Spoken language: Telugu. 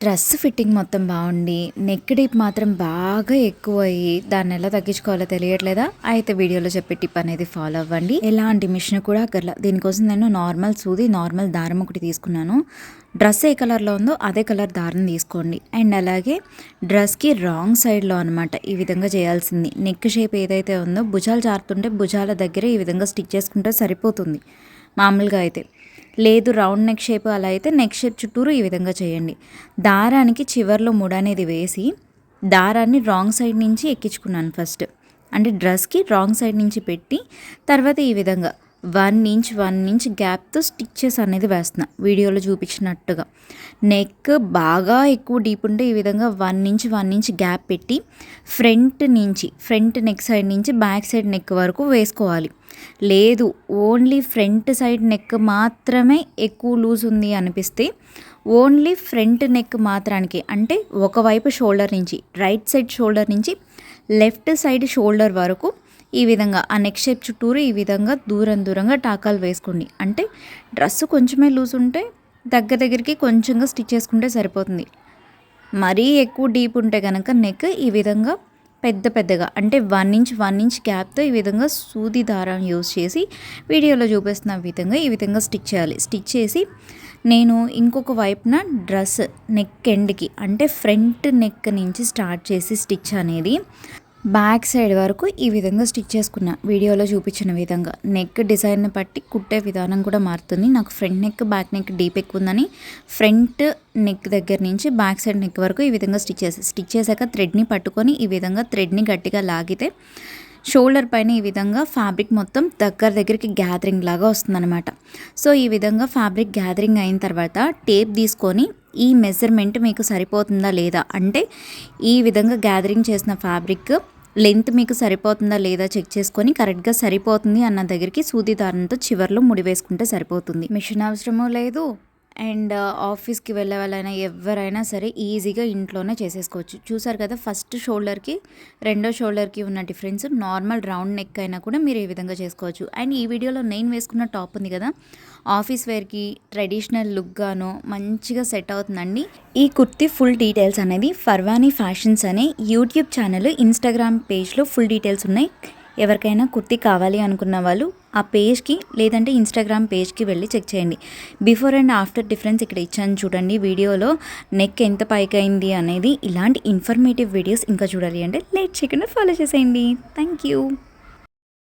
డ్రెస్ ఫిట్టింగ్ మొత్తం బాగుండి నెక్ డీప్ మాత్రం బాగా ఎక్కువ అయ్యి దాన్ని ఎలా తగ్గించుకోవాలో తెలియట్లేదా? అయితే వీడియోలో చెప్పే టిప్ అనేది ఫాలో అవ్వండి. ఎలాంటి మిషన్ కూడా అక్కర్లా. దీనికోసం నేను నార్మల్ సూది నార్మల్ దారం ఒకటి తీసుకున్నాను. డ్రెస్ ఏ కలర్లో ఉందో అదే కలర్ దారం తీసుకోండి. అండ్ అలాగే డ్రెస్కి రాంగ్ సైడ్లో అనమాట ఈ విధంగా చేయాల్సింది. నెక్ షేప్ ఏదైతే ఉందో భుజాలు జారుతుంటే భుజాల దగ్గర ఈ విధంగా స్టిచ్ చేసుకుంటే సరిపోతుంది. మామూలుగా అయితే. లేదు రౌండ్ నెక్ షేప్ అలా అయితే నెక్ షేప్ చుట్టూరు ఈ విధంగా చేయండి. దారానికి చివర్లో ముడ అనేది వేసి దారాన్ని రాంగ్ సైడ్ నుంచి ఎక్కించుకున్నాను ఫస్ట్. అంటే డ్రెస్కి రాంగ్ సైడ్ నుంచి పెట్టి తర్వాత ఈ విధంగా వన్ ఇంచ్ వన్ ఇంచ్ గ్యాప్తో స్టిచ్చెస్ అనేది వేస్తున్నా. వీడియోలో చూపించినట్టుగా. నెక్ బాగా ఎక్కువ డీప్ ఉంటే ఈ విధంగా one inch one inch gap పెట్టి ఫ్రంట్ నుంచి ఫ్రంట్ నెక్ సైడ్ నుంచి బ్యాక్ సైడ్ నెక్ వరకు వేసుకోవాలి. లేదు ఓన్లీ ఫ్రంట్ సైడ్ నెక్ మాత్రమే ఎక్కువ లూజ్ ఉంది అనిపిస్తే ఓన్లీ ఫ్రంట్ నెక్ మాత్రానికి అంటే ఒకవైపు షోల్డర్ నుంచి రైట్ సైడ్ షోల్డర్ నుంచి లెఫ్ట్ సైడ్ షోల్డర్ వరకు ఈ విధంగా ఆ నెక్ షేప్ చుట్టూరు ఈ విధంగా దూరం దూరంగా టాకాలు వేసుకోండి. అంటే డ్రెస్ కొంచెమే లూజ్ ఉంటే దగ్గర దగ్గరికి కొంచెంగా స్టిచ్ చేసుకుంటే సరిపోతుంది. మరీ ఎక్కువ డీప్ ఉంటే కనుక నెక్ ఈ విధంగా పెద్ద పెద్దగా అంటే వన్ ఇంచ్ వన్ ఇంచ్ గ్యాప్తో ఈ విధంగా సూది దారం యూస్ చేసి వీడియోలో చూపిస్తున్న విధంగా ఈ విధంగా స్టిచ్ చేయాలి. స్టిచ్ చేసి నేను ఇంకొక వైపున డ్రెస్ నెక్ ఎండ్కి అంటే ఫ్రంట్ నెక్ నుంచి స్టార్ట్ చేసి స్టిచ్ అనేది బ్యాక్ సైడ్ వరకు ఈ విధంగా స్టిచ్ చేసుకున్నా. వీడియోలో చూపించిన విధంగా. నెక్ డిజైన్ బట్టి కుట్టే విధానం కూడా మారుతుంది. నాకు front neck back neck deep ఎక్కువ ఉందని ఫ్రంట్ నెక్ దగ్గర నుంచి బ్యాక్ సైడ్ నెక్ వరకు ఈ విధంగా స్టిచ్ చేసి స్టిచ్ చేశాక థ్రెడ్ని పట్టుకొని ఈ విధంగా థ్రెడ్ని గట్టిగా లాగితే షోల్డర్ పైన ఈ విధంగా ఫ్యాబ్రిక్ మొత్తం దగ్గర దగ్గరికి గ్యాదరింగ్ లాగా వస్తుందన్నమాట. సో ఈ విధంగా ఫ్యాబ్రిక్ గ్యాదరింగ్ అయిన తర్వాత టేప్ తీసుకొని ఈ మెజర్మెంట్ మీకు సరిపోతుందా లేదా? అంటే ఈ విధంగా గ్యాదరింగ్ చేసిన ఫ్యాబ్రిక్ లెంత్ మీకు సరిపోతుందా లేదా చెక్ చేసుకొని కరెక్ట్గా సరిపోతుంది అన్న దగ్గరికి సూది దారంతో చివర్లో ముడి వేసుకుంటే సరిపోతుంది. మిషన్ అవసరమూ లేదు అండ్ ఆఫీస్కి వెళ్ళే వాళ్ళైనా ఎవరైనా సరే ఈజీగా ఇంట్లోనే చేసేసుకోవచ్చు. చూసారు కదా ఫస్ట్ షోల్డర్కి రెండో షోల్డర్కి ఉన్న డిఫరెన్స్ నార్మల్ రౌండ్ నెక్ అయినా కూడా మీరు ఈ విధంగా చేసుకోవచ్చు. అండ్ ఈ వీడియోలో నేను వేసుకున్న టాప్ ఉంది కదా ఆఫీస్ వేర్కి ట్రెడిషనల్ లుక్గాను మంచిగా సెట్ అవుతుందండి. ఈ కుర్తి ఫుల్ డీటెయిల్స్ అనేది ఫర్వానీ ఫ్యాషన్స్ అనే యూట్యూబ్ ఛానల్ ఇన్స్టాగ్రామ్ పేజ్లో ఫుల్ డీటెయిల్స్ ఉన్నాయి. ఎవరికైనా కుర్తి కావాలి అనుకున్న వాళ్ళు ఆ పేజ్కి లేదంటే ఇన్స్టాగ్రామ్ పేజ్కి వెళ్ళి చెక్ చేయండి. బిఫోర్ అండ్ ఆఫ్టర్ డిఫరెన్స్ ఇక్కడ ఇచ్చాను చూడండి. వీడియోలో నెక్ ఎంత పైకి అయింది అనేది ఇలాంటి ఇన్ఫర్మేటివ్ వీడియోస్ ఇంకా చూడాలి అంటే లేట్ చేయకుండా ఫాలో చేసేయండి. Thank you